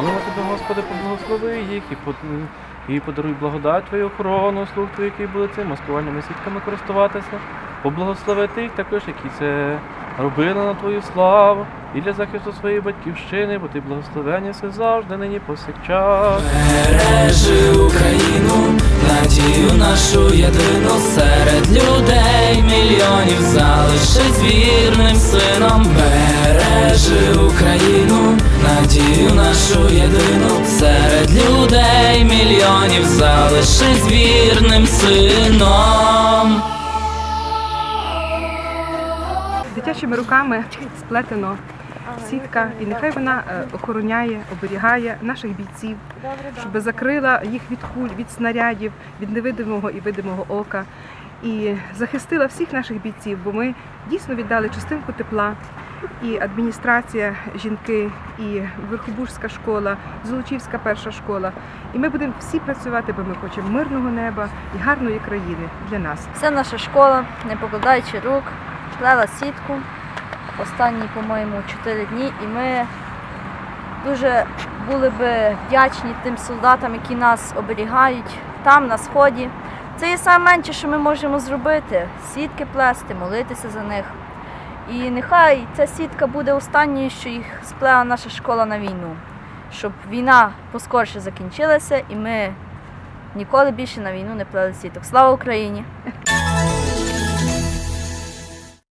Молимо тебе, Господи, поблагослови їх і, под... і подаруй благодать Твою охорону, слуг Твоїх, які були цими маскувальними сітками користуватися. Поблагослови тих також, які це робили на Твою славу, і для захисту своєї батьківщини, бо ти благословення все завжди, нині повсякчас. Бережи Україну, надію нашу єдину серед людей мільйонів залишись вірним сином. Бережи Україну, надію нашу єдину серед людей мільйонів залишись вірним сином. Дитячими руками сплетено сітка, і нехай вона е, охороняє, оберігає наших бійців, щоб закрила їх від куль, від снарядів, від невидимого і видимого ока. І захистила всіх наших бійців, бо ми дійсно віддали частинку тепла. І адміністрація, жінки, і Верхобужська школа, Золочівська перша школа. І ми будемо всі працювати, бо ми хочемо мирного неба і гарної країни для нас. Вся наша школа, не покладаючи рук, плела сітку останні, по-моєму, 4 дні, і ми дуже були би вдячні тим солдатам, які нас оберігають там, на сході. Це є найменше, що ми можемо зробити сітки плести, молитися за них. І нехай ця сітка буде останньою, що їх сплела наша школа на війну, щоб війна поскорше закінчилася і ми ніколи більше на війну не плели сіток. Слава Україні!